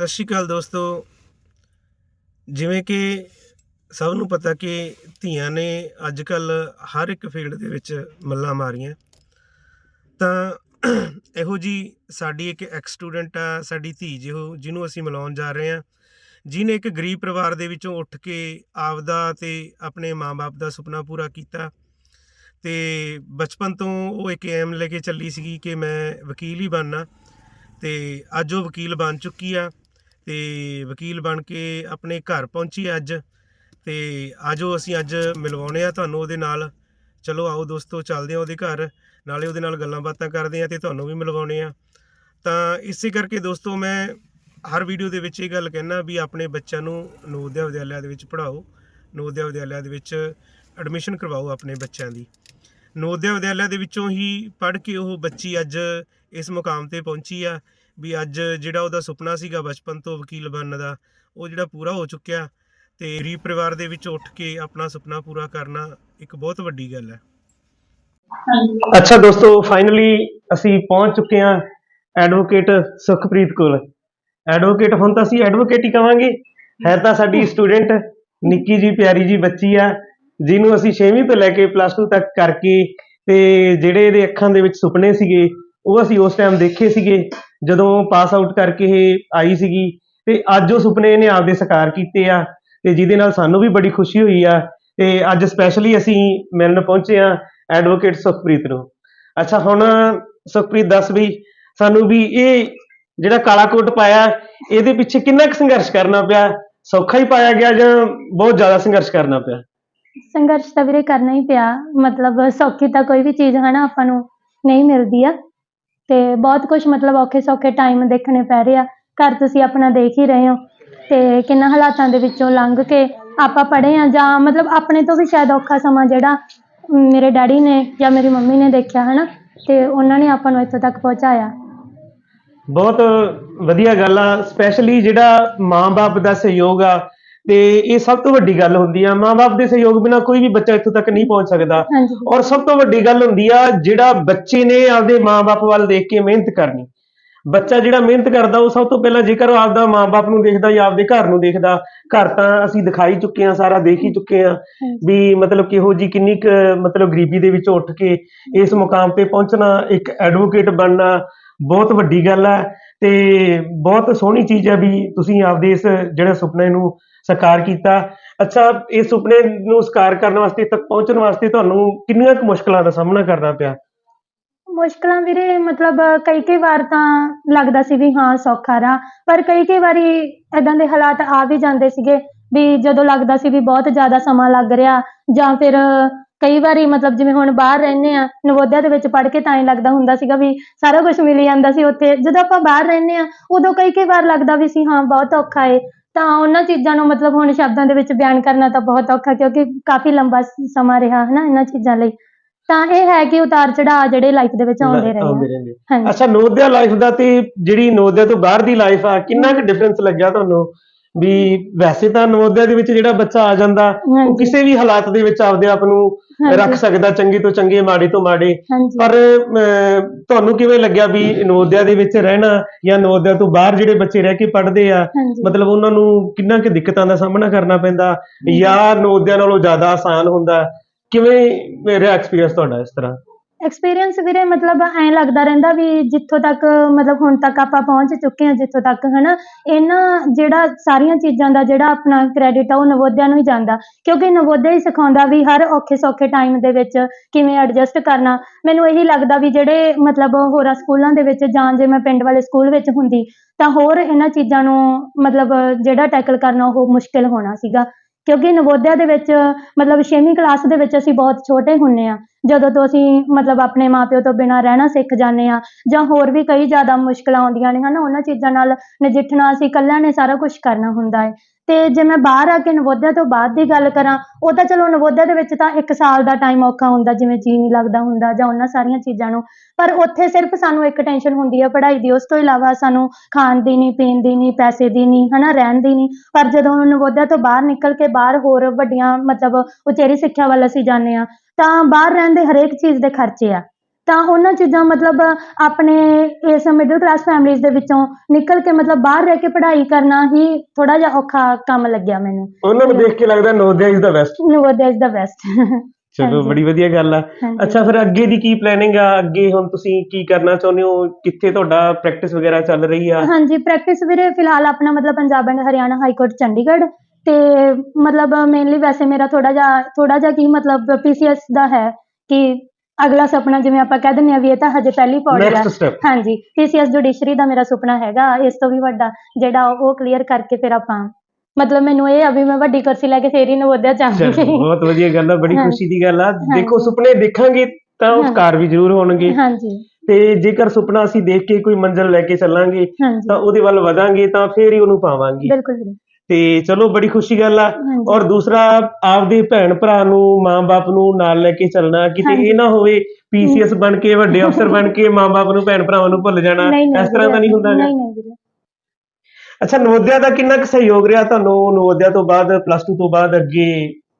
ਸਤਿ ਸ਼੍ਰੀ ਅਕਾਲ ਦੋਸਤੋ। ਜਿਵੇਂ ਕਿ ਸਭ ਨੂੰ ਪਤਾ ਕਿ ਧੀਆਂ ਨੇ ਅੱਜ ਕੱਲ ਹਰ ਇੱਕ ਫੀਲਡ ਦੇ ਵਿੱਚ ਮੱਲਾਂ ਮਾਰੀਆਂ। ਤਾਂ ਇਹੋ ਜੀ ਸਾਡੀ ਇੱਕ ਐਕਸ ਸਟੂਡੈਂਟ ਆ, ਸਾਡੀ ਧੀ ਜਿਹੋ, ਜਿਹਨੂੰ ਅਸੀਂ ਮਿਲਾਉਣ ਜਾ ਰਹੇ ਹਾਂ, ਜਿਹਨੇ ਇੱਕ ਗਰੀਬ ਪਰਿਵਾਰ ਦੇ ਵਿੱਚੋਂ ਉੱਠ ਕੇ ਆਪਦਾ ਤੇ ਆਪਣੇ ਮਾਪੇ ਦਾ ਸੁਪਨਾ ਪੂਰਾ ਕੀਤਾ। ਤੇ ਬਚਪਨ ਤੋਂ ਉਹ ਇੱਕ ਐਮ ਲੈ ਕੇ ਚੱਲੀ ਸੀਗੀ ਕਿ ਮੈਂ ਵਕੀਲ ਹੀ ਬਣਨਾ। ਤੇ ਅੱਜ ਉਹ ਵਕੀਲ ਬਣ ਚੁੱਕੀ ਆ। ਤੇ ਵਕੀਲ ਬਣ ਕੇ ਆਪਣੇ ਘਰ ਪਹੁੰਚੀ ਆ ਅੱਜ ਤੇ ਆਜੋ ਅਸੀਂ ਅੱਜ ਮਿਲਵਾਉਣੇ ਆ ਤੁਹਾਨੂੰ ਉਹਦੇ ਨਾਲ। ਚਲੋ ਆਓ ਦੋਸਤੋ, ਚੱਲਦੇ ਆ ਉਹਦੇ ਘਰ, ਨਾਲੇ ਉਹਦੇ ਨਾਲ ਗੱਲਾਂ ਬਾਤਾਂ ਕਰਦੇ ਆ ਤੇ ਤੁਹਾਨੂੰ ਵੀ ਮਿਲਵਾਉਣੇ ਆ ਤਾਂ ਇਸੇ ਕਰਕੇ ਦੋਸਤੋ, ਮੈਂ ਹਰ ਵੀਡੀਓ ਦੇ ਵਿੱਚ ਇਹ ਗੱਲ ਕਹਿਣਾ ਵੀ ਆਪਣੇ ਬੱਚਿਆਂ ਨੂੰ ਨਵੋਦਿਆ ਵਿਦਿਆਲਿਆ ਦੇ ਵਿੱਚ ਪੜ੍ਹਾਓ, ਨਵੋਦਿਆ ਵਿਦਿਆਲਿਆ ਦੇ ਵਿੱਚ ਐਡਮਿਸ਼ਨ ਕਰਵਾਓ ਆਪਣੇ ਬੱਚਿਆਂ ਦੀ। ਨਵੋਦਿਆ ਵਿਦਿਆਲਿਆ ਦੇ ਵਿੱਚੋਂ ਹੀ ਪੜ੍ਹ ਕੇ ਉਹ ਬੱਚੀ ਅੱਜ ਇਸ ਮੁਕਾਮ ਤੇ ਪਹੁੰਚੀ ਆ ਵੀ ਅੱਜ ਜਿਹੜਾ ਉਹਦਾ ਸੁਪਨਾ ਸੀਗਾ ਬਚਪਨ ਤੋਂ ਵਕੀਲ ਬਣਨ ਦਾ, ਉਹ ਜਿਹੜਾ ਪੂਰਾ ਹੋ ਚੁੱਕਿਆ ਤੇ ਗਰੀਬ ਪਰਿਵਾਰ ਦੇ ਵਿੱਚ ਉੱਠ ਕੇ ਆਪਣਾ ਸੁਪਨਾ ਪੂਰਾ ਕਰਨਾ ਇੱਕ ਬਹੁਤ ਵੱਡੀ ਗੱਲ ਹੈ। ਅੱਛਾ ਦੋਸਤੋ ਫਾਈਨਲੀ ਅਸੀਂ ਪਹੁੰਚ ਚੁੱਕੇ ਹਾਂ ਐਡਵੋਕੇਟ ਸੁਖਪ੍ਰੀਤ ਕੋਲ। ਐਡਵੋਕੇਟ ਹੁਣ ਤਾਂ ਅਸੀਂ ਐਡਵੋਕੇਟ ਹੀ ਕਵਾਂਗੇ। ਹੈ ਤਾਂ ਸਾਡੀ ਸਟੂਡੈਂਟ ਨਿੱਕੀ ਜੀ, ਪਿਆਰੀ ਜੀ ਬੱਚੀ ਆ, ਜਿਹਨੂੰ ਅਸੀਂ 6ਵੀਂ ਤੋਂ ਲੈ ਕੇ ਪਲੱਸ 2 ਤੱਕ ਕਰਕੇ ਤੇ ਜਿਹੜੇ ਇਹਦੇ ਅੱਖਾਂ ਦੇ ਵਿੱਚ ਸੁਪਨੇ ਸੀਗੇ, ਉਹ ਅਸੀਂ ਉਸ ਟਾਈਮ ਦੇਖੇ ਸੀਗੇ। ਜਦੋਂ ਪਾਸ ਆਊਟ ਕਰਕੇ ਇਹ ਆਈ ਸੀਗੀ, ਤੇ ਅੱਜ ਉਹ ਸੁਪਨੇ ਇਹਨੇ ਆਪਦੇ ਸਾਕਾਰ ਕੀਤੇ ਆ, ਤੇ ਜਿਹਦੇ ਨਾਲ ਸਾਨੂੰ ਵੀ ਬੜੀ ਖੁਸ਼ੀ ਹੋਈ ਆ, ਤੇ ਅੱਜ ਸਪੈਸ਼ਲੀ ਅਸੀਂ ਮਿਲਣ ਪਹੁੰਚੇ ਆ ਐਡਵੋਕੇਟ ਸੁਖਪ੍ਰੀਤ ਨੂੰ। ਅੱਛਾ, ਹੁਣ ਸੁਖਪ੍ਰੀਤ ਦੱਸ ਵੀ, ਸਾਨੂੰ ਵੀ ਇਹ ਜਿਹੜਾ ਕਾਲਾ ਕੋਟ ਪਾਇਆ, ਇਹਦੇ ਪਿੱਛੇ ਕਿੰਨਾ ਕੁ ਸੰਘਰਸ਼ ਕਰਨਾ ਪਿਆ? ਸੌਖਾ ਹੀ ਪਾਇਆ ਗਿਆ ਜਾਂ ਬਹੁਤ ਜ਼ਿਆਦਾ ਸੰਘਰਸ਼ ਕਰਨਾ ਪਿਆ? ਸੰਘਰਸ਼ ਤਾਂ ਵੀਰੇ ਕਰਨਾ ਹੀ ਪਿਆ, ਮਤਲਬ ਸੌਖੀ ਤਾਂ ਕੋਈ ਵੀ ਚੀਜ਼ ਹੈ ਨਾ ਆਪਾਂ ਨੂੰ, ਨਹੀਂ ਮਿਲਦੀ ਆ। ਤੇ ਬਹੁਤ ਕੁਝ ਮਤਲਬ ਔਖੇ ਸੌਖੇ ਟਾਈਮ ਦੇਖਣੇ ਪੈ ਰਹੇ ਆ। ਘਰ ਤੁਸੀਂ ਆਪਣਾ ਦੇਖ ਹੀ ਰਹੇ ਹੋ। ਤੇ ਕਿੰਨਾ ਹਾਲਾਤਾਂ ਦੇ ਵਿੱਚੋਂ ਲੰਘ ਕੇ ਆਪਾਂ ਪੜ੍ਹੇ ਆ ਜਾਂ ਮਤਲਬ ਆਪਣੇ ਤੋਂ ਵੀ ਸ਼ਾਇਦ ਔਖਾ ਸਮਾਂ ਜਿਹੜਾ ਮੇਰੇ ਡੈਡੀ ਨੇ ਜਾਂ ਮੇਰੀ ਮੰਮੀ ਨੇ ਦੇਖਿਆ, ਹਨਾ? ਤੇ ਉਹਨਾਂ ਨੇ ਆਪਾਂ ਨੂੰ ਇੱਥੋਂ ਤੱਕ ਪਹੁੰਚਾਇਆ। ਬਹੁਤ ਵਧੀਆ ਗੱਲ ਆ ਸਪੈਸ਼ਲੀ ਜਿਹੜਾ ਮਾਂ-ਬਾਪ ਦਾ ਸਹਿਯੋਗ ਆ ਤੇ ਇਹ ਸਭ ਤੋਂ ਵੱਡੀ ਗੱਲ ਹੁੰਦੀ ਆ ਮਾਂ-ਬਾਪ ਦੇ ਸਹਿਯੋਗ ਬਿਨਾ ਕੋਈ ਵੀ ਬੱਚਾ ਇੱਥੋਂ ਤੱਕ ਨਹੀਂ ਪਹੁੰਚ ਸਕਦਾ। ਹਾਂਜੀ। ਔਰ ਸਭ ਤੋਂ ਵੱਡੀ ਗੱਲ ਹੁੰਦੀ ਆ ਜਿਹੜਾ ਬੱਚੇ ਨੇ ਆਪਦੇ ਮਾਂ-ਬਾਪ ਵੱਲ ਦੇਖ ਕੇ ਮਿਹਨਤ ਕਰਨੀ। ਬੱਚਾ ਜਿਹੜਾ ਮਿਹਨਤ ਕਰਦਾ ਉਹ ਸਭ ਤੋਂ ਪਹਿਲਾਂ ਜੇਕਰ ਉਹ ਆਪਦਾ ਮਾਂ-ਬਾਪ ਨੂੰ ਦੇਖਦਾ ਜਾਂ ਆਪਦੇ ਘਰ ਨੂੰ ਦੇਖਦਾ ਘਰ ਤਾਂ ਅਸੀਂ ਦਿਖਾਈ ਚੁੱਕੇ ਆ ਸਾਰਾ ਦੇਖ ਹੀ ਚੁੱਕੇ ਆ ਵੀ ਮਤਲਬ ਕਿਹੋ ਜੀ ਕਿੰਨੀ ਕੁ ਮਤਲਬ ਗਰੀਬੀ ਦੇ ਵਿੱਚ ਉੱਠ ਕੇ ਇਸ ਮੁਕਾਮ ਤੇ ਪਹੁੰਚਣਾ ਇੱਕ ਐਡਵੋਕੇਟ ਬਣਨਾ ਬਹੁਤ ਵੱਡੀ ਗੱਲ ਹੈ ਤੇ ਬਹੁਤ ਸੋਹਣੀ ਚੀਜ਼ ਹੈ ਵੀ ਤੁਸੀਂ ਆਪਦੇ ਇਸ ਜਿਹੜੇ ਸੁਪਨੇ ਨੂੰ ਸਾਕਾਰ ਕੀਤਾ। ਅੱਛਾ, ਇਸ ਸੁਪਨੇ ਨੂੰ ਸਾਕਾਰ ਕਰਨ ਵਾਸਤੇ ਤੱਕ ਪਹੁੰਚਣ ਵਾਸਤੇ ਤੁਹਾਨੂੰ ਕਿੰਨੀਆਂ ਕੁ ਮੁਸ਼ਕਲਾਂ ਦਾ ਸਾਹਮਣਾ ਕਰਨਾ ਪਿਆ? ਮੁਸ਼ਕਲਾਂ ਵੀਰੇ, ਮਤਲਬ ਕਈ ਕਈ ਵਾਰ ਤਾਂ ਲੱਗਦਾ ਸੀ ਵੀ ਹਾਂ, ਸੌਖਾ ਰਾ ਪਰ ਕਈ ਕਈ ਵਾਰੀ ਇਦਾਂ ਦੇ ਹਾਲਾਤ ਆ ਵੀ ਜਾਂਦੇ ਸੀਗੇ ਵੀ ਜਦੋਂ ਲੱਗਦਾ ਸੀ ਵੀ ਬਹੁਤ ਜ਼ਿਆਦਾ ਸਮਾਂ ਲੱਗ ਰਿਹਾ ਜਾਂ ਫਿਰ ਕਈ ਵਾਰੀ ਮਤਲਬ ਜਿਵੇਂ ਹੁਣ ਬਾਹਰ ਰਹਿੰਦੇ ਆ ਨਵੋਦਿਆ ਦੇ ਵਿੱਚ ਪੜ੍ਹ ਕੇ ਤਾਂ ਹੀ ਲੱਗਦਾ ਹੁੰਦਾ ਸੀਗਾ ਵੀ ਸਾਰਾ ਕੁਝ ਮਿਲ ਜਾਂਦਾ ਸੀ ਉੱਥੇ। ਜਦੋਂ ਆਪਾਂ ਬਾਹਰ ਰਹਿੰਦੇ ਆ ਉਦੋਂ ਕਈ ਕਈ ਵਾਰ ਲੱਗਦਾ ਵੀ ਸੀ ਹਾਂ ਬਹੁਤ ਔਖਾ ਏ। ਤਾਂ ਉਹਨਾਂ ਚੀਜ਼ਾਂ ਨੂੰ ਮਤਲਬ ਹੁਣ ਸ਼ਬਦਾਂ ਦੇ ਵਿੱਚ ਬਿਆਨ ਕਰਨਾ ਤਾਂ ਬਹੁਤ ਔਖਾ ਕਿਉਂਕਿ ਕਾਫੀ ਲੰਬਾ ਸਮਾਂ ਰਿਹਾ ਹਨਾ ਇਹਨਾਂ ਚੀਜ਼ਾਂ ਲਈ। ਤਾਂ ਇਹ ਹੈ ਕਿ ਉਤਾਰ ਚੜਾਅ ਜਿਹੜੇ ਲਾਈਫ ਦੇ ਵਿੱਚ ਆਉਂਦੇ ਰਹੇ ਆ। ਰਹਿੰਦੇ ਹਾਂਜੀ। ਅੱਛਾ ਨਵੋਦਿਆ ਲਾਈਫ ਦਾ ਤੇ ਜਿਹੜੀ ਨਵੋਦਿਆ ਤੋਂ ਬਾਹਰ ਦੀ ਲਾਈਫ ਆ ਕਿੰਨਾ ਕੁ ਡਿਫਰੈਂਸ ਲੱਗਿਆ ਤੁਹਾਨੂੰ? ਵੀ ਵੈਸੇ ਤਾਂ ਨਵੋਦਿਆ ਦੇ ਵਿੱਚ ਜਿਹੜਾ ਬੱਚਾ ਆ ਜਾਂਦਾ ਉਹ ਹਾਂਜੀ। ਕਿਸੇ ਵੀ ਹਾਲਾਤ ਦੇ ਵਿੱਚ ਆਪਦੇ ਆਪ ਨੂੰ ਰੱਖ ਸਕਦਾ ਚੰਗੇ ਤੋਂ ਚੰਗੇ ਮਾੜੇ ਤੋਂ ਮਾੜੇ। ਹਾਂਜੀ। ਪਰ ਅਮ, ਤੁਹਾਨੂੰ ਕਿਵੇਂ ਲੱਗਿਆ ਵੀ ਨਵੋਦਿਆ ਦੇ ਵਿੱਚ ਰਹਿਣਾ ਜਾਂ ਨਵੋਦਿਆ ਤੋਂ ਬਾਹਰ ਜਿਹੜੇ ਬੱਚੇ ਰਹਿ ਕੇ ਪੜ੍ਹਦੇ ਆ ਹਾਂਜੀ। ਮਤਲਬ ਉਹਨਾਂ ਨੂੰ ਕਿੰਨਾ ਕੁ ਦਿੱਕਤਾਂ ਦਾ ਸਾਹਮਣਾ ਕਰਨਾ ਪੈਂਦਾ ਜਾਂ ਨਵੋਦਿਆ ਨਾਲੋਂ ਜ਼ਿਆਦਾ ਆਸਾਨ ਹੁੰਦਾ? ਕਿਵੇਂ ਮੇਰਾ ਐਕਸਪੀਰੀਅੰਸ ਤੁਹਾਡਾ ਇਸ ਤਰ੍ਹਾਂ? ਐਕਸਪੀਰੀਅੰਸ ਵੀਰੇ ਮਤਲਬ ਐਂ ਲੱਗਦਾ ਰਹਿੰਦਾ ਵੀ ਜਿੱਥੋਂ ਤੱਕ, ਮਤਲਬ ਹੁਣ ਤੱਕ ਆਪਾਂ ਪਹੁੰਚ ਚੁੱਕੇ ਹਾਂ, ਜਿੱਥੋਂ ਤੱਕ ਹੈ ਨਾ ਇਹਨਾਂ ਜਿਹੜਾ ਸਾਰੀਆਂ ਚੀਜ਼ਾਂ ਦਾ ਜਿਹੜਾ ਆਪਣਾ ਕ੍ਰੈਡਿਟ ਆ, ਉਹ ਨਵੋਦਿਆ ਨੂੰ ਹੀ ਜਾਂਦਾ। ਕਿਉਂਕਿ ਨਵੋਦਿਆ ਹੀ ਸਿਖਾਉਂਦਾ ਵੀ ਹਰ ਔਖੇ ਸੌਖੇ ਟਾਈਮ ਦੇ ਵਿੱਚ ਕਿਵੇਂ ਐਡਜਸਟ ਕਰਨਾ। ਮੈਨੂੰ ਇਹੀ ਲੱਗਦਾ ਵੀ ਜਿਹੜੇ ਮਤਲਬ ਹੋਰਾਂ ਸਕੂਲਾਂ ਦੇ ਵਿੱਚ ਜਾਂ ਜੇ ਮੈਂ ਪਿੰਡ ਵਾਲੇ ਸਕੂਲ ਵਿੱਚ ਹੁੰਦੀ, ਤਾਂ ਹੋਰ ਇਹਨਾਂ ਚੀਜ਼ਾਂ ਨੂੰ ਮਤਲਬ ਜਿਹੜਾ ਟੈਕਲ ਕਰਨਾ, ਉਹ ਮੁਸ਼ਕਿਲ ਹੋਣਾ ਸੀਗਾ। ਕਿਉਂਕਿ ਨਵੋਦਿਆ ਦੇ ਵਿੱਚ, ਮਤਲਬ 6ਵੀਂ ਕਲਾਸ ਦੇ ਵਿੱਚ ਅਸੀਂ ਬਹੁਤ ਛੋਟੇ ਹੁੰਨੇ ਆ। ਜਦੋਂ ਤੋਂ ਅਸੀਂ ਮਤਲਬ ਆਪਣੇ ਮਾਪਿਓ ਤੋਂ ਬਿਨਾਂ ਰਹਿਣਾ ਸਿੱਖ ਜਾਂਦੇ ਹਾਂ ਜਾਂ ਹੋਰ ਵੀ ਕਈ ਜ਼ਿਆਦਾ ਮੁਸ਼ਕਿਲਾਂ ਆਉਂਦੀਆਂ ਨੇ ਹਨਾ, ਉਹਨਾਂ ਚੀਜ਼ਾਂ ਨਾਲ ਨਜਿੱਠਣਾ, ਅਸੀਂ ਇਕੱਲਿਆਂ ਨੇ ਸਾਰਾ ਕੁਛ ਕਰਨਾ ਹੁੰਦਾ ਹੈ। ਤੇ ਜੇ ਮੈਂ ਬਾਹਰ ਆ ਕੇ ਨਵੋਦਿਆ ਤੋਂ ਬਾਅਦ ਦੀ ਗੱਲ ਕਰਾਂ, ਉਹ ਤਾਂ ਚਲੋ ਨਵੋਦਿਆ ਦੇ ਵਿੱਚ ਤਾਂ ਇੱਕ ਸਾਲ ਦਾ ਟਾਈਮ ਔਖਾ ਹੁੰਦਾ, ਜਿਵੇਂ ਜੀ ਨਹੀਂ ਲੱਗਦਾ ਹੁੰਦਾ ਜਾਂ ਉਹਨਾਂ ਸਾਰੀਆਂ ਚੀਜ਼ਾਂ ਨੂੰ। ਪਰ ਉੱਥੇ ਸਿਰਫ ਸਾਨੂੰ ਇੱਕ ਟੈਨਸ਼ਨ ਹੁੰਦੀ ਹੈ ਪੜ੍ਹਾਈ ਦੀ, ਉਸ ਤੋਂ ਇਲਾਵਾ ਸਾਨੂੰ ਖਾਣ ਦੀ ਨਹੀਂ ਪੀਣ ਦੀ ਨਹੀਂ ਪੈਸੇ ਦੀ ਨਹੀਂ ਹਨਾ, ਰਹਿਣ ਦੀ ਨਹੀਂ ਪਰ ਜਦੋਂ ਨਵੋਦਿਆ ਤੋਂ ਬਾਹਰ ਨਿਕਲ ਕੇ ਬਾਹਰ ਹੋਰ ਵੱਡੀਆਂ, ਮਤਲਬ ਉਚੇਰੀ ਸਿੱਖਿਆ ਵੱਲ ਅਸੀਂ ਜਾਂਦੇ ਆ ਤਾਂ ਬਾਹਰ ਰਹਿਣ ਦੇ ਹਰੇਕ ਚੀਜ਼ ਦੇ ਖਰਚੇ ਆ। ਤਾਂ ਉਹਨਾਂ ਚੀਜ਼ਾਂ ਮਤਲਬ ਆਪਣੇ ਇਸ ਮਿਡਲ ਕਲਾਸ ਫੈਮਿਲੀਜ਼ ਦੇ ਵਿੱਚੋਂ ਨਿਕਲ ਕੇ ਮਤਲਬ ਬਾਹਰ ਰਹਿ ਕੇ ਪੜ੍ਹਾਈ ਕਰਨਾ ਹੀ ਥੋੜਾ ਜਿਹਾ ਔਖਾ ਕੰਮ ਲੱਗਿਆ ਮੈਨੂੰ। ਉਹਨਾਂ ਨੂੰ ਦੇਖ ਕੇ ਲੱਗਦਾ Navodaya is the best Navodaya is the best ਚਲੋ। ਬੜੀ ਵਧੀਆ ਗੱਲ ਆ। ਅੱਛਾ ਫਿਰ ਅੱਗੇ ਦੀ ਕੀ ਪਲੈਨਿੰਗ ਆ? ਅੱਗੇ ਹੁਣ ਤੁਸੀਂ ਕੀ ਕਰਨਾ ਚਾਹੁੰਦੇ ਹੋ? ਕਿੱਥੇ ਤੁਹਾਡਾ ਪ੍ਰੈਕਟਿਸ ਵਗੈਰਾ ਚੱਲ ਰਹੀ ਆ? ਹਾਂਜੀ ਪ੍ਰੈਕਟਿਸ ਵੀਰੇ ਫਿਲਹਾਲ ਆਪਣਾ ਮਤਲਬ Punjab and Haryana high court Chandigarh. ਤੇ ਮਤਲਬ ਮੇਨਲੀ ਵੈਸੇ ਮੇਰਾ ਥੋੜਾ ਜਿਹਾ ਥੋੜਾ ਜਿਹਾ ਕੀ ਮਤਲਬ ਪੀਸੀਐਸ ਦਾ ਹੈ ਕਿ ਅਗਲਾ ਸੁਪਨਾ ਜਿਵੇਂ ਆਪਾਂ ਕਹਿ ਦਿੰਦੇ ਆ ਵੀ ਇਹ ਤਾਂ ਹਜੇ ਪਹਿਲੀ ਪੌੜੀ ਆ। ਨੈਕਸਟ ਸਟੈਪ ਹਾਂਜੀ ਪੀਸੀਐਸ ਜੁਡੀਸ਼ਰੀ ਦਾ ਮੇਰਾ ਸੁਪਨਾ ਹੈਗਾ ਇਸ ਤੋਂ ਵੀ ਵੱਡਾ ਜਿਹੜਾ ਉਹ ਕਲੀਅਰ ਕਰਕੇ ਫਿਰ ਆਪਾਂ ਮਤਲਬ ਮੈਨੂੰ ਇਹ ਆ ਵੀ ਮੈਂ ਵੱਡੀ ਕੁਰਸੀ ਲੈ ਕੇ ਫੇਰ ਹੀ ਨਵੋਦਿਆ ਚਲੋ ਜਾਵਾਂਗੀ ਬਹੁਤ ਵਧੀਆ ਗੱਲ ਆ ਬੜੀ। ਖੁਸ਼ੀ ਦੀ ਗੱਲ ਆ। ਦੇਖੋ। ਸੁਪਨੇ ਦੇਖਾਂਗੇ ਤਾਂ ਉਹ। ਕਾਰ ਵੀ ਜ਼ਰੂਰ ਹੋਣਗੇ। ਹਾਂਜੀ। ਤੇ ਜੇਕਰ ਸੁਪਨਾ ਅਸੀਂ ਦੇਖ ਕੇ ਕੋਈ ਮੰਜ਼ਿਲ ਲੈ ਕੇ ਚੱਲਾਂਗੇ ਹਾਂਜੀ। ਤਾਂ ਉਹਦੇ ਵੱਲ ਵਧਾਂਗੇ ਤਾਂ ਫੇਰ ਹੀ ਉਹਨੂੰ ਪਾਵਾਂਗੇ। ਬਿਲਕੁਲ ਵੀਰੇ। ਤੇ ਚਲੋ ਬੜੀ ਖੁਸ਼ੀ ਗੱਲ ਆ। ਹਾਂਜੀ। ਔਰ ਦੂਸਰਾ ਆਪਦੇ ਭੈਣ ਭਰਾ ਨੂੰ ਮਾਂ-ਬਾਪ ਨੂੰ ਨਾਲ ਲੈ ਕੇ ਚੱਲਣਾ ਕਿਤੇ ਹਾਂਜੀ। ਇਹ ਨਾ ਹੋਵੇ ਪੀਸੀਐਸ ਬਣ ਕੇ ਵੱਡੇ ਅਫਸਰ ਬਣ ਕੇ ਮਾਂ-ਬਾਪ ਨੂੰ ਭੈਣ ਭਰਾਵਾਂ ਨੂੰ ਭੁੱਲ ਜਾਣਾ। ਨਹੀਂ ਨਹੀਂ ਇਸ ਤਰ੍ਹਾਂ ਦਾ ਨਹੀਂ ਹੁੰਦਾ ਗਾ। ਨਹੀਂ ਨਹੀਂ ਵੀਰੇ। ਅੱਛਾ ਨਵੋਦਿਆ ਦਾ ਕਿੰਨਾ ਕੁ ਸਹਿਯੋਗ ਰਿਹਾ ਤੁਹਾਨੂੰ? ਨਵੋਦਿਆ ਤੋਂ ਬਾਅਦ ਪਲੱਸ 2 ਤੋਂ ਬਾਅਦ ਅੱਗੇ?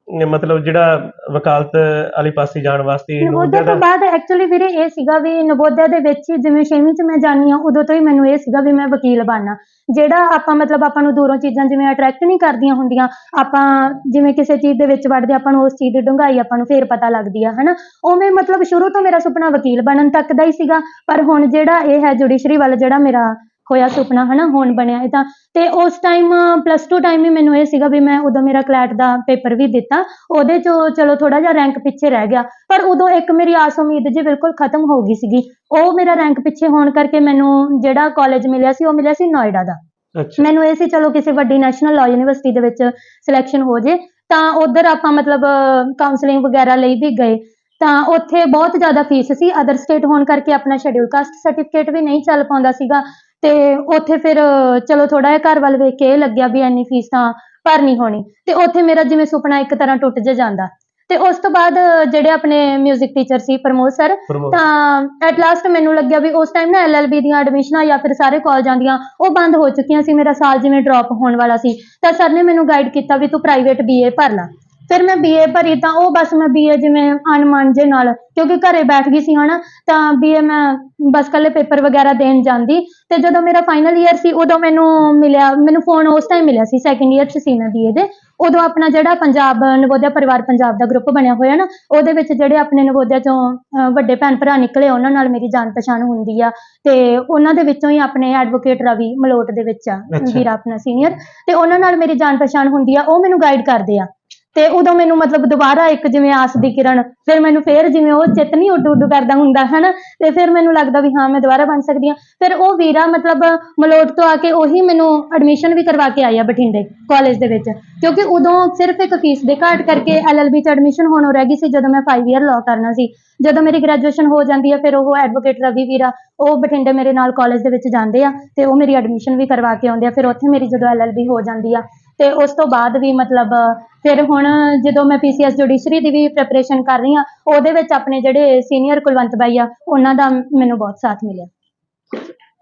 ਮਤਲਬ ਜਿਹੜਾ ਵਕਾਲਤ ਵਾਲੇ ਪਾਸੇ ਜਾਣ ਵਾਸਤੇ ਨਵੋਦਿਆ ਤੋਂ ਬਾਅਦ ਐਕਚੁਅਲੀ ਵੀਰੇ ਇਹ ਸੀਗਾ ਵੀ ਨਵੋਦਿਆ ਦੇ ਵਿੱਚ ਹੀ ਜਿਵੇਂ 6ਵੀਂ ਚ ਮੈਂ ਜਾਣੀ ਆ ਉਦੋਂ ਤੋਂ ਹੀ ਮੈਨੂੰ ਇਹ ਸੀਗਾ ਵੀ ਮੈਂ ਵਕੀਲ ਬਣਨਾ। ਜਿਹੜਾ ਆਪਾਂ ਮਤਲਬ ਆਪਾਂ ਨੂੰ ਦੂਰੋਂ ਚੀਜ਼ਾਂ ਜਿਵੇਂ ਅਟਰੈਕਟ ਨਹੀਂ ਕਰਦੀਆਂ ਹੁੰਦੀਆਂ ਆਪਾਂ ਜਿਵੇਂ ਕਿਸੇ ਚੀਜ਼ ਦੇ ਵਿੱਚ ਵੜਦੇ ਆਪਾਂ ਨੂੰ ਉਸ ਚੀਜ਼ ਦੀ ਡੂੰਘਾਈ ਆਪਾਂ ਨੂੰ ਫੇਰ ਪਤਾ ਲੱਗਦੀ ਆ ਹਨਾ? ਉਵੇਂ ਮਤਲਬ ਸ਼ੁਰੂ ਤੋਂ ਮੇਰਾ ਸੁਪਨਾ ਵਕੀਲ ਬਣਨ ਤੱਕ ਦਾ ਹੀ ਸੀਗਾ ਪਰ ਹੁਣ ਜਿਹੜਾ ਇਹ ਹੈ ਜੁਡੀਸ਼ਰੀ ਵੱਲ ਜਿਹੜਾ ਮੇਰਾ ਹੋਇਆ ਸੁਪਨਾ ਹਨਾ ਹੁਣ ਬਣਿਆ ਇਹ ਤਾਂ। ਤੇ ਉਸ ਟਾਈਮ ਪਲੱਸ 2 ਟਾਈਮ ਹੀ ਮੈਨੂੰ ਇਹ ਸੀਗਾ ਵੀ ਮੈਂ ਉਦੋਂ ਮੇਰਾ ਕਲੈਟ ਦਾ ਪੇਪਰ ਵੀ ਦਿੱਤਾ। ਉਹਦੇ ਚੋਂ ਚਲੋ ਥੋੜਾ ਜਿਹਾ ਰੈਂਕ ਪਿੱਛੇ ਰਹਿ ਗਿਆ। ਪਰ ਉਦੋਂ ਇੱਕ ਮੇਰੀ ਆਸ ਉਮੀਦ ਜੀ ਬਿਲਕੁਲ ਖਤਮ ਹੋ ਗਈ ਸੀਗੀ। ਉਹ ਮੇਰਾ ਰੈਂਕ ਪਿੱਛੇ ਹੋਣ ਕਰਕੇ ਮੈਨੂੰ ਜਿਹੜਾ ਕਾਲਜ ਮਿਲਿਆ ਸੀ ਉਹ ਮਿਲਿਆ ਸੀ ਨੋਇਡਾ ਦਾ। ਮੈਨੂੰ ਇਹ ਸੀ ਚਲੋ ਕਿਸੇ ਵੱਡੀ ਨੈਸ਼ਨਲ ਲਾਅ ਯੂਨੀਵਰਸਿਟੀ ਦੇ ਵਿੱਚ ਸਿਲੈਕਸ਼ਨ ਹੋ ਜੇ। ਤਾਂ ਉਧਰ ਆਪਾਂ ਮਤਲਬ ਕਾਉਂਸਲਿੰਗ ਵਗੈਰਾ ਲਈ ਵੀ ਗਏ। ਤਾਂ ਉੱਥੇ ਬਹੁਤ ਜ਼ਿਆਦਾ ਫੀਸ ਸੀ। ਅਦਰ ਸਟੇਟ ਹੋਣ ਕਰਕੇ ਆਪਣਾ ਸ਼ੈਡਿਊਲ ਕਾਸਟ ਸਰਟੀਫਿਕੇਟ ਵੀ ਨਹੀਂ ਚੱਲ ਪਾਉਂਦਾ ਸੀਗਾ। ਤੇ ਉੱਥੇ ਫਿਰ ਚਲੋ ਥੋੜਾ ਜਿਹਾ ਘਰ ਵੱਲ ਵੇਖ ਕੇ ਇਹ ਲੱਗਿਆ ਵੀ ਇੰਨੀ ਫੀਸ ਤਾਂ ਭਰਨੀ ਹੋਣੀ। ਤੇ ਉੱਥੇ ਮੇਰਾ ਜਿਵੇਂ ਸੁਪਨਾ ਇੱਕ ਤਰ੍ਹਾਂ ਟੁੱਟ ਜਿਹਾ ਜਾਂਦਾ। ਤੇ ਉਸ ਤੋਂ ਬਾਅਦ ਜਿਹੜੇ ਆਪਣੇ 뮤직 ਟੀਚਰ ਸੀ ਪ੍ਰਮੋਦ ਸਰ ਪ੍ਰਮੋਦ। ਤਾਂ ਐਟ ਲਾਸਟ ਮੈਨੂੰ ਲੱਗਿਆ ਵੀ ਉਸ ਟਾਈਮ ਨਾ ਐਲਐਲਬੀ ਦੀਆਂ ਐਡਮਿਸ਼ਨਾਂ ਜਾਂ ਫਿਰ ਸਾਰੇ ਕਾਲਜਾਂ ਦੀਆਂ ਉਹ ਬੰਦ ਹੋ ਚੁੱਕੀਆਂ ਸੀ ਮੇਰਾ ਸਾਲ ਜਿਵੇਂ ਡ੍ਰੌਪ ਹੋਣ ਵਾਲਾ ਸੀ। ਤਾਂ ਸਰ ਨੇ ਮੈਨੂੰ ਗਾਈਡ ਕੀਤਾ ਵੀ ਤੂੰ ਪ੍ਰਾਈਵੇਟ ਬੀਏ ਭਰ ਲੈ। ਫਿਰ ਮੈਂ ਬੀਏ ਭਰੀ ਤਾਂ ਉਹ ਬਸ ਮੈਂ ਬੀਏ ਜਿਵੇਂ ਅਨਮਨ ਜੇ ਨਾਲ ਕਿਉਂਕਿ ਘਰੇ ਬੈਠ ਗਈ ਸੀ ਹਨਾ ਤਾਂ ਬੀਏ ਮੈਂ ਬਸ ਕੱਲੇ ਪੇਪਰ ਵਗੈਰਾ ਦੇਣ ਜਾਂਦੀ ਤੇ ਜਦੋਂ ਮੇਰਾ ਫਾਈਨਲ ਈਅਰ ਸੀ ਉਦੋਂ ਮੈਨੂੰ ਮਿਲਿਆ ਮੈਨੂੰ ਫੋਨ ਉਸ ਟਾਈਮ ਮਿਲਿਆ ਸੀ ਸੈਕਿੰਡ ਈਅਰ ਚ ਸੀ ਮੈਂ ਬੀਏ ਦੇ ਉਦੋਂ ਆਪਣਾ ਜਿਹੜਾ ਪੰਜਾਬ ਨਵੋਦਿਆ ਪਰਿਵਾਰ ਪੰਜਾਬ ਦਾ ਗਰੁੱਪ ਬਣਿਆ ਹੋਇਆ ਨਾ ਉਹਦੇ ਵਿੱਚ ਜਿਹੜੇ ਆਪਣੇ ਨਵੋਦਿਆ ਚੋਂ ਵੱਡੇ ਭੈਣ ਭਰਾ ਨਿਕਲੇ ਉਹਨਾਂ ਨਾਲ ਮੇਰੀ ਜਾਣ ਪਛਾਣ ਹੁੰਦੀ ਆ ਤੇ ਉਹਨਾਂ ਦੇ ਵਿੱਚੋਂ ਹੀ ਆਪਣੇ ਐਡਵੋਕੇਟ ਰਵੀ ਮਲੋਟ ਦੇ ਵਿੱਚ ਆ। ਵੀਰਾ ਆਪਣਾ ਸੀਨੀਅਰ ਤੇ ਉਹਨਾਂ ਨਾਲ ਮੇਰੀ ਜਾਣ ਪਛਾਣ ਹੁੰਦੀ ਆ ਉਹ ਮੈਨੂੰ ਗਾਈਡ ਕਰਦੇ ਆ ਤੇ ਉਦੋਂ ਮੈਨੂੰ ਮਤਲਬ ਦੁਬਾਰਾ ਇੱਕ ਜਿਵੇਂ ਆਸ ਦੀ ਕਿਰਨ, ਫਿਰ ਮੈਨੂੰ ਫੇਰ ਜਿਵੇਂ ਉਹ ਚਿੱਤ ਨਹੀਂ ਉੱਡ ਉੱਡ ਕਰਦਾ ਹੁੰਦਾ, ਹਨਾ? ਤੇ ਫਿਰ ਮੈਨੂੰ ਲੱਗਦਾ ਵੀ ਹਾਂ, ਮੈਂ ਦੁਬਾਰਾ ਬਣ ਸਕਦੀ ਹਾਂ। ਫਿਰ ਉਹ ਵੀਰਾ ਮਤਲਬ ਮਲੋਟ ਤੋਂ ਆ ਕੇ ਉਹੀ ਮੈਨੂੰ ਐਡਮਿਸ਼ਨ ਵੀ ਕਰਵਾ ਕੇ ਆਇਆ ਬਠਿੰਡੇ ਕਾਲਜ ਦੇ ਵਿੱਚ। ਕਿਉਂਕਿ ਉਦੋਂ ਸਿਰਫ ਇੱਕ ਫੀਸ ਦੇ ਘਾਟ ਕਰਕੇ ਐਲਐਲਬੀ ਚ ਐਡਮਿਸ਼ਨ ਹੋਣੋਂ ਰਹਿ ਗਈ ਸੀ, ਜਦੋਂ ਮੈਂ 5 ਇਅਰ ਲਾਅ ਕਰਨਾ ਸੀ। ਜਦੋਂ ਮੇਰੀ ਗ੍ਰੈਜੂਏਸ਼ਨ ਹੋ ਜਾਂਦੀ ਹੈ, ਫਿਰ ਉਹ ਐਡਵੋਕੇਟ ਰਵੀ ਵੀਰਾ, ਉਹ ਬਠਿੰਡੇ ਮੇਰੇ ਨਾਲ ਕਾਲਜ ਦੇ ਵਿੱਚ ਜਾਂਦੇ ਆ ਤੇ ਉਹ ਮੇਰੀ ਐਡਮਿਸ਼ਨ ਵੀ ਕਰਵਾ ਕੇ ਆਉਂਦੇ ਆ। ਫਿਰ ਉੱਥੇ ਮੇਰੀ ਜਦੋਂ ਐਲਐਲਬੀ ਹੋ ਜਾਂਦੀ ਆ ਤੇ ਉਸ ਤੋਂ ਬਾਅਦ ਵੀ ਮਤਲਬ ਫਿਰ ਹੁਣ ਜਦੋਂ ਮੈਂ ਪੀਸੀਐਸ ਜੁਡੀਸ਼ਰੀ ਦੀ ਵੀ ਪ੍ਰੈਪਰੇਸ਼ਨ ਕਰ ਰਹੀ ਆ ਉਹਦੇ ਵਿੱਚ ਆਪਣੇ ਜਿਹੜੇ ਸੀਨੀਅਰ ਕੁਲਵੰਤ ਬਾਈ ਆ ਉਹਨਾਂ ਦਾ ਮੈਨੂੰ ਬਹੁਤ ਸਾਥ ਮਿਲਿਆ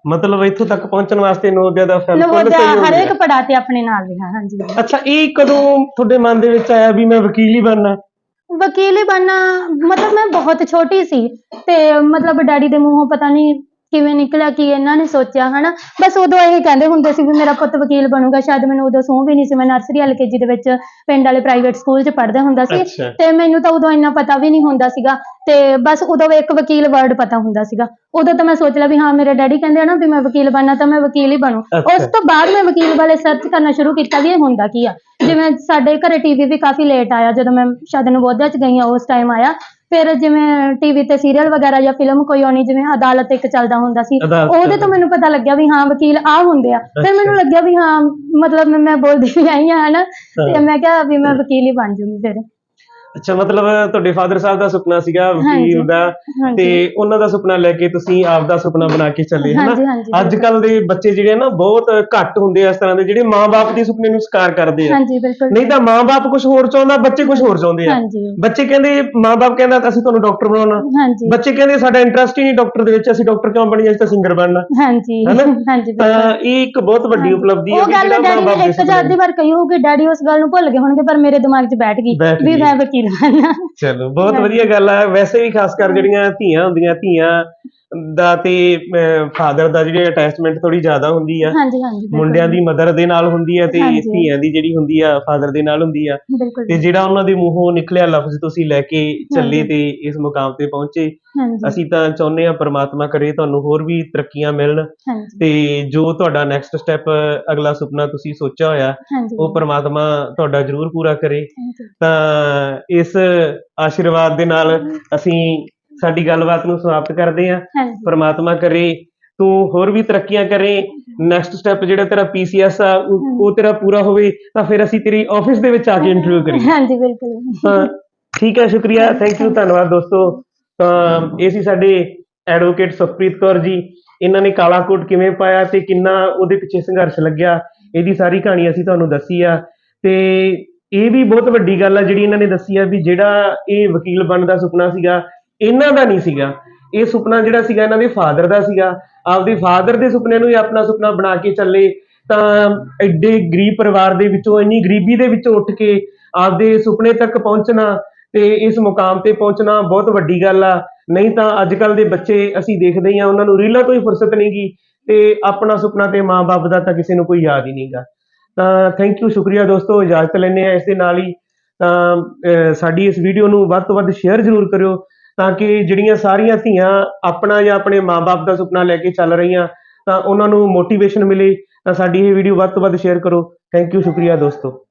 ਮਤਲਬ ਇੱਥੋਂ ਤੱਕ ਪਹੁੰਚਣ ਵਾਸਤੇ ਨਵੋਦਿਆ ਦਾ ਫੁੱਲ ਨਵੋਦਿਆ ਸਹਿਯੋਗ ਹਰੇਕ। ਪੜਾਅ ਤੇ ਆਪਣੇ ਨਾਲ ਰਿਹਾ ਹਾਂਜੀ। ਅੱਛਾ ਇਹ ਕਦੋਂ ਤੁਹਾਡੇ ਮਨ ਦੇ ਵਿੱਚ ਆਇਆ ਵੀ ਮੈਂ ਵਕੀਲ ਹੀ ਬਣਨਾ ਵਕੀਲ ਹੀ ਬਣਨਾ ਮਤਲਬ ਮੈਂ ਬਹੁਤ ਛੋਟੀ ਸੀ ਤੇ ਮਤਲਬ ਡੈਡੀ ਦੇ ਮੂੰਹੋਂ ਪਤਾ ਨਹੀਂ ਕਿਵੇਂ ਨਿਕਲਿਆ ਕਿ ਇਹਨਾਂ ਨੇ ਸੋਚਿਆ ਹਨਾ? ਬਸ ਉਦੋਂ ਇਹ ਕਹਿੰਦੇ ਹੁੰਦੇ ਸੀ ਵੀ ਮੇਰਾ ਪੁੱਤ ਵਕੀਲ ਬਣੂਗਾ ਸ਼ਾਇਦ ਮੈਨੂੰ ਉਦੋਂ ਸੂਹ ਵੀ ਨਹੀਂ ਸੀ ਮੈਂ ਨਰਸਰੀ ਐਲਕੇਜੀ ਦੇ ਵਿੱਚ ਪਿੰਡ ਵਾਲੇ ਪ੍ਰਾਈਵੇਟ ਸਕੂਲ 'ਚ ਪੜ੍ਹਦਾ ਹੁੰਦਾ ਸੀ ਅੱਛਾ। ਤੇ ਮੈਨੂੰ ਤਾਂ ਉਦੋਂ ਇੰਨਾ ਪਤਾ ਵੀ ਨਹੀਂ ਹੁੰਦਾ ਸੀਗਾ ਤੇ ਬਸ ਉਦੋਂ ਇੱਕ ਵਕੀਲ ਵਰਡ ਪਤਾ ਹੁੰਦਾ ਸੀਗਾ। ਉਦੋਂ ਤਾਂ ਮੈਂ ਸੋਚ ਲਿਆ ਵੀ ਹਾਂ ਮੇਰੇ ਡੈਡੀ ਕਹਿੰਦੇ ਆ ਨਾ ਵੀ ਮੈਂ ਵਕੀਲ ਬਣਨਾ ਤਾਂ ਮੈਂ ਵਕੀਲ ਹੀ ਬਣੂ। ਅੱਛਾ। ਉਸ ਤੋਂ ਬਾਅਦ ਮੈਂ ਵਕੀਲ ਵਾਲੇ ਸਰਚ ਕਰਨਾ ਸ਼ੁਰੂ ਕੀਤਾ ਵੀ ਇਹ ਹੁੰਦਾ ਕੀ ਆ। ਜਿਵੇਂ ਸਾਡੇ ਘਰੇ ਟੀਵੀ ਵੀ ਕਾਫੀ ਲੇਟ ਆਇਆ ਜਦੋਂ ਮੈਂ ਸ਼ਾਇਦ ਨਵੋਦਿਆ ਚ ਗਈ ਆ ਉਸ ਟਾਈਮ ਆਇਆ। ਫਿਰ ਜਿਵੇਂ ਟੀਵੀ ਤੇ ਸੀਰੀਅਲ ਵਗੈਰਾ ਜਾਂ ਫਿਲਮ ਕੋਈ ਆਉਣੀ ਜਿਵੇਂ ਅਦਾਲਤ ਇੱਕ ਚੱਲਦਾ ਹੁੰਦਾ ਸੀ ਅਦਾਲਤ ਉਹਦੇ। ਤੋਂ ਮੈਨੂੰ ਪਤਾ ਲੱਗਿਆ ਵੀ ਹਾਂ ਵਕੀਲ ਆ ਹੁੰਦੇ ਆ ਫਿਰ। ਮੈਨੂੰ ਲੱਗਿਆ ਵੀ ਹਾਂ ਮਤਲਬ ਮੈਂ- ਬੋਲਦੀ ਵੀ ਆਈ ਆ ਹਨਾ ਤੇ। ਮੈਂ ਕਿਹਾ ਵੀ ਮੈਂ ਵਕੀਲ ਹੀ ਬਣ ਜੂਗੀ ਫਿਰ ਅੱਛਾ ਮਤਲਬ ਤੁਹਾਡੇ ਫਾਦਰ ਸਾਹਿਬ ਦਾ ਸੁਪਨਾ ਸੀਗਾ ਵਕੀਲ। ਦਾ ਤੇ ਉਹਨਾਂ ਦਾ ਸੁਪਨਾ ਲੈ ਕੇ ਤੁਸੀਂ ਆਪ ਦਾ ਸੁਪਨਾ ਬਣਾ ਕੇ ਚੱਲੇ ਹਨਾ? ਅੱਜ ਕੱਲ ਦੇ ਬੱਚੇ ਜਿਹੜੇ ਨਾ ਬਹੁਤ ਘੱਟ ਹੁੰਦੇ ਆ ਇਸ ਤਰ੍ਹਾਂ ਦੇ ਜਿਹੜੇ ਮਾਂ-ਬਾਪ ਦੇ ਸੁਪਨੇ ਨੂੰ ਸਾਕਾਰ ਕਰਦੇ ਆ। ਨਹੀਂ ਤਾਂ ਮਾਂ-ਬਾਪ ਕੁਝ ਹੋਰ ਚਾਹੁੰਦਾ ਬੱਚੇ ਕੁਝ ਹੋਰ ਚਾਹੁੰਦੇ ਆ। ਬੱਚੇ ਕਹਿੰਦੇ ਮਾਂ-ਬਾਪ ਕਹਿੰਦਾ ਅਸੀਂ ਤੁਹਾਨੂੰ ਡਾਕਟਰ ਬਣਾਉਣਾ। ਬੱਚੇ ਕਹਿੰਦੇ ਸਾਡਾ ਇੰਟਰਸਟ ਹੀ ਨਹੀਂ ਡਾਕਟਰ ਦੇ ਵਿੱਚ ਅਸੀਂ ਡਾਕਟਰ ਕਿਉਂ ਬਣੀਏ? ਅਸੀਂ ਤਾਂ ਸਿੰਗਰ ਬਣਨਾ। ਹਾਂਜੀ? ਹਾਂਜੀ ਤਾਂ ਇਹ ਇੱਕ ਬਹੁਤ ਵੱਡੀ ਉਪਲਬਧੀ ਹੈ ਉਹ ਗੱਲ ਡੈਡੀ ਨੇ ਇੱਕ ਹਜ਼ਾਰ ਦੀ ਵਾਰ ਕਹੀ ਹੋਊਗੀ ਡੈਡੀ ਉਸ ਗੱਲ ਨੂੰ ਭੁੱਲ ਗਏ ਹੋਣਗੇ ਪਰ ਮੇਰੇ ਦਿਮਾਗ 'ਚ ਬੈਠ ਗਈ ਵੀ। ਮੈਂ ਵਕੀਲ ਵਕੀਲ ਬਣਨਾ ਚਲੋ ਬਹੁਤ। ਵਧੀਆ ਗੱਲ ਆ। ਵੈਸੇ ਵੀ ਖਾਸ ਕਰ ਜਿਹੜੀਆਂ ਧੀਆਂ ਹੁੰਦੀਆਂ ਧੀਆਂ ਦਾ ਤੇ ਫਾਦਰ ਦਾ ਜਿਹੜੀ ਅਟੈਚਮੈਂਟ ਥੋੜੀ ਜ਼ਿਆਦਾ ਹੁੰਦੀ ਆ। ਹਾਂਜੀ ਹਾਂਜੀ ਬਿਲਕੁਲ। ਮੁੰਡਿਆਂ ਦੀ ਮਦਰ ਦੇ ਨਾਲ ਹੁੰਦੀ ਆ ਤੇ ਹਾਂਜੀ। ਧੀਆਂ ਦੀ ਜਿਹੜੀ ਹੁੰਦੀ ਆ ਫਾਦਰ ਦੇ ਨਾਲ ਹੁੰਦੀ ਆ। ਬਿਲਕੁਲ ਤੇ ਜਿਹੜਾ ਉਹਨਾਂ ਦੇ ਮੂੰਹੋਂ ਨਿਕਲਿਆ ਲਫ਼ਜ਼ ਤੁਸੀਂ ਲੈ ਕੇ ਚੱਲੇ ਹਾਂਜੀ। ਤੇ ਇਸ ਮੁਕਾਮ ਤੇ ਪਹੁੰਚੇ। ਹਾਂਜੀ। ਅਸੀਂ ਤਾਂ ਚਾਹੁੰਦੇ ਆ ਪ੍ਰਮਾਤਮਾ ਕਰੇ ਤੁਹਾਨੂੰ ਹੋਰ ਵੀ ਤਰੱਕੀਆਂ ਮਿਲਣ। ਹਾਂਜੀ। ਤੇ ਜੋ ਤੁਹਾਡਾ ਨੈਕਸਟ ਸਟੈਪ ਅਗਲਾ ਸੁਪਨਾ ਤੁਸੀਂ ਸੋਚਿਆ ਹੋਇਆ ਹਾਂਜੀ। ਉਹ ਪ੍ਰਮਾਤਮਾ ਤੁਹਾਡਾ ਜ਼ਰੂਰ ਪੂਰਾ ਕਰੇ। Thank you. ਤਾਂ ਇਸ ਆਸ਼ੀਰਵਾਦ ਦੇ ਨਾਲ ਅਸੀਂ ਸਾਡੀ ਗੱਲਬਾਤ ਨੂੰ ਸਮਾਪਤ ਕਰਦੇ ਹਾਂ। ਹਾਂਜੀ। ਪ੍ਰਮਾਤਮਾ ਕਰੇ ਤੂੰ ਹੋਰ ਵੀ ਤਰੱਕੀਆਂ ਕਰੇ ਨੈਕਸਟ ਸਟੈਪ ਜਿਹੜਾ ਤੇਰਾ ਪੀਸੀਐਸ ਆ ਉਹ ਉਹ ਤੇਰਾ ਪੂਰਾ ਹੋਵੇ ਤਾਂ ਫਿਰ ਅਸੀਂ ਤੇਰੀ ਆਫਿਸ ਦੇ ਵਿੱਚ ਆ ਕੇ ਇੰਟਰਵਿਊ ਕਰੀਏ। ਹਾਂਜੀ ਬਿਲਕੁਲ। ਤਾਂ ਠੀਕ ਹੈ ਸ਼ੁਕਰੀਆ। ਥੈਂਕ ਯੂ ਧੰਨਵਾਦ ਦੋਸਤੋ। ਤਾਂ ਇਹ ਸੀ ਸਾਡੇ ਐਡਵੋਕੇਟ ਸੁਖਪ੍ਰੀਤ ਕੌਰ ਜੀ। ਇਹਨਾਂ ਨੇ ਕਾਲਾ ਕੋਟ ਕਿਵੇਂ ਪਾਇਆ ਤੇ ਕਿੰਨਾ ਉਹਦੇ ਪਿੱਛੇ ਸੰਘਰਸ਼ ਲੱਗਿਆ। ਇਹਦੀ ਸਾਰੀ ਕਹਾਣੀ ਅਸੀਂ ਤੁਹਾਨੂੰ ਦੱਸੀ ਆ। ਤੇ ਇਹ ਵੀ ਬਹੁਤ ਵੱਡੀ ਗੱਲ ਆ ਜਿਹੜੀ ਇਹਨਾਂ ਨੇ ਦੱਸੀ ਆ ਵੀ ਜਿਹੜਾ ਇਹ ਵਕੀਲ ਬਣਨ ਦਾ ਸੁਪਨਾ ਸੀਗਾ ਇਹਨਾਂ ਦਾ ਨਹੀਂ ਸੀਗਾ। ਇਹ ਸੁਪਨਾ ਜਿਹੜਾ ਸੀਗਾ ਇਹਨਾਂ ਦੇ ਫਾਦਰ ਦਾ ਸੀਗਾ। ਆਪਦੇ ਫਾਦਰ ਦੇ ਸੁਪਨੇ ਨੂੰ ਹੀ ਆਪਣਾ ਸੁਪਨਾ ਬਣਾ ਕੇ ਚੱਲੇ। ਤਾਂ ਐਡੇ ਗਰੀਬ ਪਰਿਵਾਰ ਦੇ ਵਿੱਚੋਂ ਇੰਨੀ ਗਰੀਬੀ ਦੇ ਵਿੱਚੋਂ ਉੱਠ ਕੇ ਆਪਦੇ ਸੁਪਨੇ ਤੱਕ ਪਹੁੰਚਣਾ ਤੇ ਇਸ ਮੁਕਾਮ ਤੇ ਪਹੁੰਚਣਾ ਬਹੁਤ ਵੱਡੀ ਗੱਲ ਆ। ਨਹੀਂ ਤਾਂ ਅੱਜ ਕੱਲ ਦੇ ਬੱਚੇ ਅਸੀਂ ਦੇਖਦੇ ਹੀ ਆ ਉਹਨਾਂ ਨੂੰ ਰੀਲਾਂ ਤੋਂ ਹੀ ਫੁਰਸਤ ਨਹੀਂਗੀ ਤੇ ਆਪਣਾ ਸੁਪਨਾ ਤੇ ਮਾਂ-ਬਾਪ ਦਾ ਤਾਂ ਕਿਸੇ ਨੂੰ ਕੋਈ ਯਾਦ ਹੀ ਨਹੀਂਗਾ ਤਾਂ ਥੈਂਕ ਯੂ ਸ਼ੁਕਰੀਆ ਦੋਸਤੋ ਇਜਾਜ਼ਤ ਲੈਂਦੇ ਆ ਇਸ ਦੇ ਨਾਲ ਹੀ। ਤਾਂ ਅਹ, ਸਾਡੀ ਇਸ ਵੀਡੀਓ ਨੂੰ ਵੱਧ ਤੋਂ ਵੱਧ ਸ਼ੇਅਰ ਜ਼ਰੂਰ ਕਰਿਓ। ਤਾਂ ਕਿ ਜਿਹੜੀਆਂ ਸਾਰੀਆਂ ਧੀਆਂ ਆਪਣਾ ਜਾਂ ਆਪਣੇ ਮਾਂ-ਬਾਪ ਦਾ ਸੁਪਨਾ ਲੈ ਕੇ ਚੱਲ ਰਹੀਆਂ, ਤਾਂ ਉਹਨਾਂ ਨੂੰ ਮੋਟੀਵੇਸ਼ਨ ਮਿਲੇ, ਤਾਂ ਸਾਡੀ ਇਹ ਵੀਡੀਓ ਵੱਧ ਤੋਂ ਵੱਧ ਸ਼ੇਅਰ ਕਰੋ। ਥੈਂਕ ਯੂ ਸ਼ੁਕਰੀਆ ਦੋਸਤੋ।